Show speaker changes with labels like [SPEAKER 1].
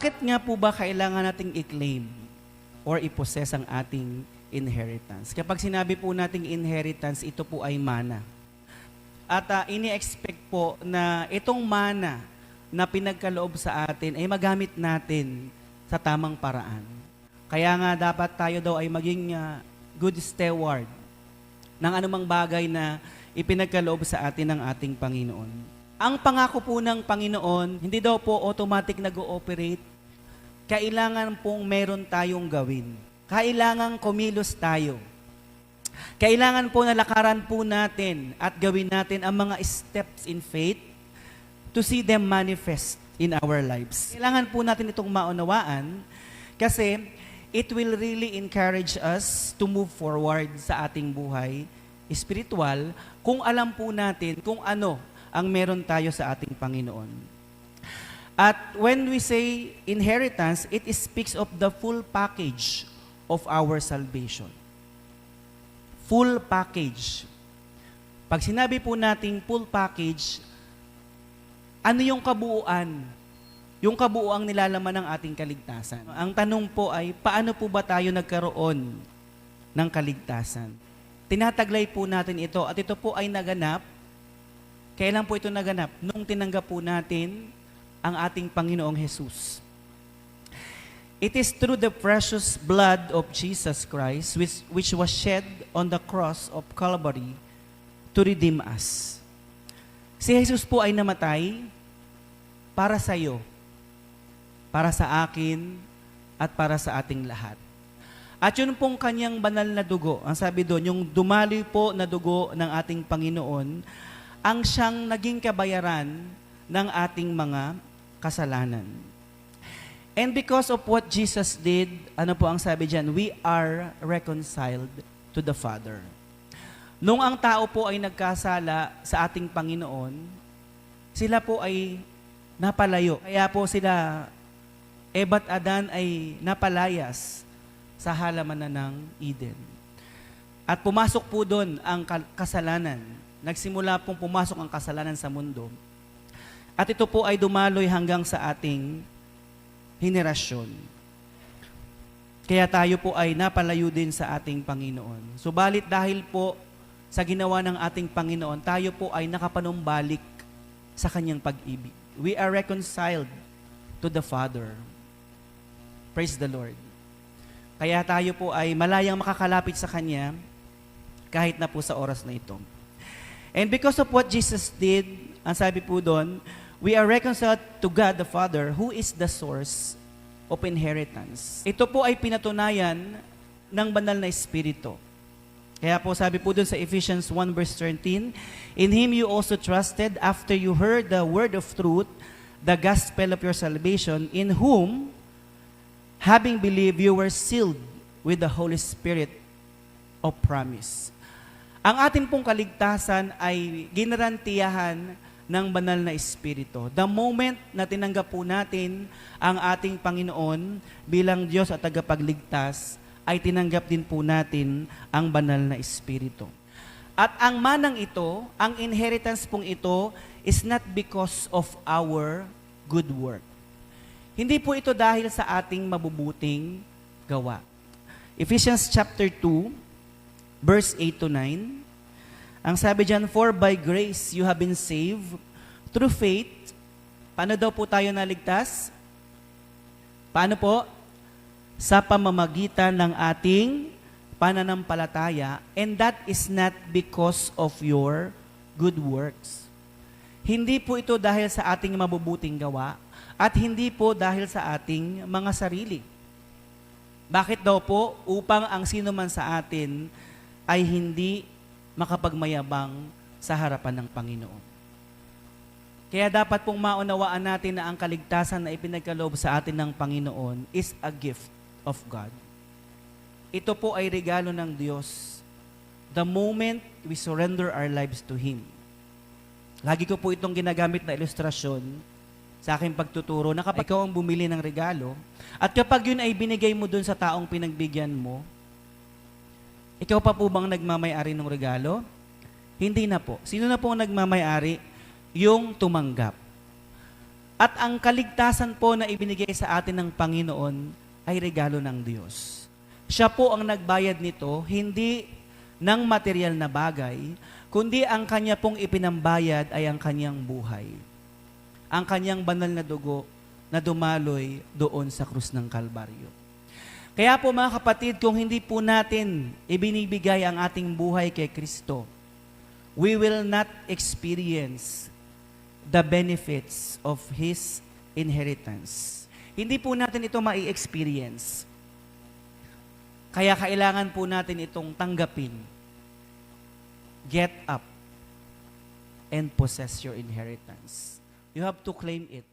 [SPEAKER 1] Bakit nga po ba kailangan nating i-claim or i-possess ang ating inheritance? Kapag sinabi po nating inheritance, ito po ay mana. At ah, ini-expect po na itong mana na pinagkaloob sa atin ay magamit natin sa tamang paraan. Kaya nga dapat tayo daw ay maging ah, good steward ng anumang bagay na ipinagkaloob sa atin ng ating Panginoon. Ang pangako po ng Panginoon, hindi daw po automatic nag-ooperate. Kailangan pong meron tayong gawin. Kailangan kumilos tayo. Kailangan po nalakaran po natin at gawin natin ang mga steps in faith to see them manifest in our lives. Kailangan po natin itong maunawaan kasi it will really encourage us to move forward sa ating buhay spiritual kung alam po natin kung ano ang meron tayo sa ating Panginoon. At when we say inheritance, it speaks of the full package of our salvation. Full package. Pag sinabi po nating full package, ano yung kabuuan? Yung kabuuang nilalaman ng ating kaligtasan. Ang tanong po ay, paano po ba tayo nagkaroon ng kaligtasan? Tinataglay po natin ito at ito po ay naganap. Kailan po ito naganap? Nung tinanggap po natin ang ating Panginoong Jesus. It is through the precious blood of Jesus Christ which, which was shed on the cross of Calvary to redeem us. Si Jesus po ay namatay para sa iyo, para sa akin, at para sa ating lahat. At yun pong kanyang banal na dugo, ang sabi doon, yung dumaloy po na dugo ng ating Panginoon, ang siyang naging kabayaran ng ating mga kasalanan. And because of what Jesus did, ano po ang sabi diyan? We are reconciled to the Father. Nung ang tao po ay nagkasala sa ating Panginoon, sila po ay napalayo. Kaya po sila, Eva at Adan ay napalayas sa halaman na ng Eden. At pumasok po doon ang kasalanan. Nagsimula pong pumasok ang kasalanan sa mundo. At ito po ay dumaloy hanggang sa ating henerasyon. Kaya tayo po ay napalayo din sa ating Panginoon. Subalit dahil po sa ginawa ng ating Panginoon, tayo po ay nakapanumbalik sa kanyang pag-ibig. We are reconciled to the Father. Praise the Lord. Kaya tayo po ay malayang makakalapit sa Kanya kahit na po sa oras na ito. And because of what Jesus did, ang sabi po doon, we are reconciled to God the Father who is the source of inheritance. Ito po ay pinatunayan ng banal na Espiritu. Kaya po sabi po dun sa Ephesians 1 verse 13, In Him you also trusted after you heard the word of truth, the gospel of your salvation, in whom, having believed, you were sealed with the Holy Spirit of promise. Ang atin pong kaligtasan ay ginarantiyahan ng banal na Espiritu. The moment na tinanggap po natin ang ating Panginoon bilang Diyos at tagapagligtas, ay tinanggap din po natin ang banal na Espiritu. At ang manang ito, ang inheritance pong ito, is not because of our good work. Hindi po ito dahil sa ating mabubuting gawa. Ephesians chapter 2, verse 8 to 9. Ang sabi diyan, For by grace you have been saved through faith. Paano daw po tayo naligtas? Paano po? Sa pamamagitan ng ating pananampalataya, and that is not because of your good works. Hindi po ito dahil sa ating mabubuting gawa, at hindi po dahil sa ating mga sarili. Bakit daw po? Upang ang sino man sa atin ay hindi makapagmayabang sa harapan ng Panginoon. Kaya dapat pong maunawaan natin na ang kaligtasan na ipinagkaloob sa atin ng Panginoon is a gift of God. Ito po ay regalo ng Diyos the moment we surrender our lives to Him. Lagi ko po itong ginagamit na ilustrasyon sa aking pagtuturo na kapag ikaw ang bumili ng regalo at kapag yun ay binigay mo dun sa taong pinagbigyan mo, ikaw pa po bang nagmamayari ng regalo? Hindi na po. Sino na po ang nagmamayari? Yung tumanggap. At ang kaligtasan po na ibinigay sa atin ng Panginoon ay regalo ng Diyos. Siya po ang nagbayad nito, hindi ng material na bagay, kundi ang kanya pong ipinambayad ay ang kanyang buhay. Ang kanyang banal na dugo na dumaloy doon sa krus ng Kalbaryo. Kaya po mga kapatid, kung hindi po natin ibinibigay ang ating buhay kay Kristo, we will not experience the benefits of His inheritance. Hindi po natin ito mai-experience. Kaya kailangan po natin itong tanggapin. Get up and possess your inheritance. You have to claim it.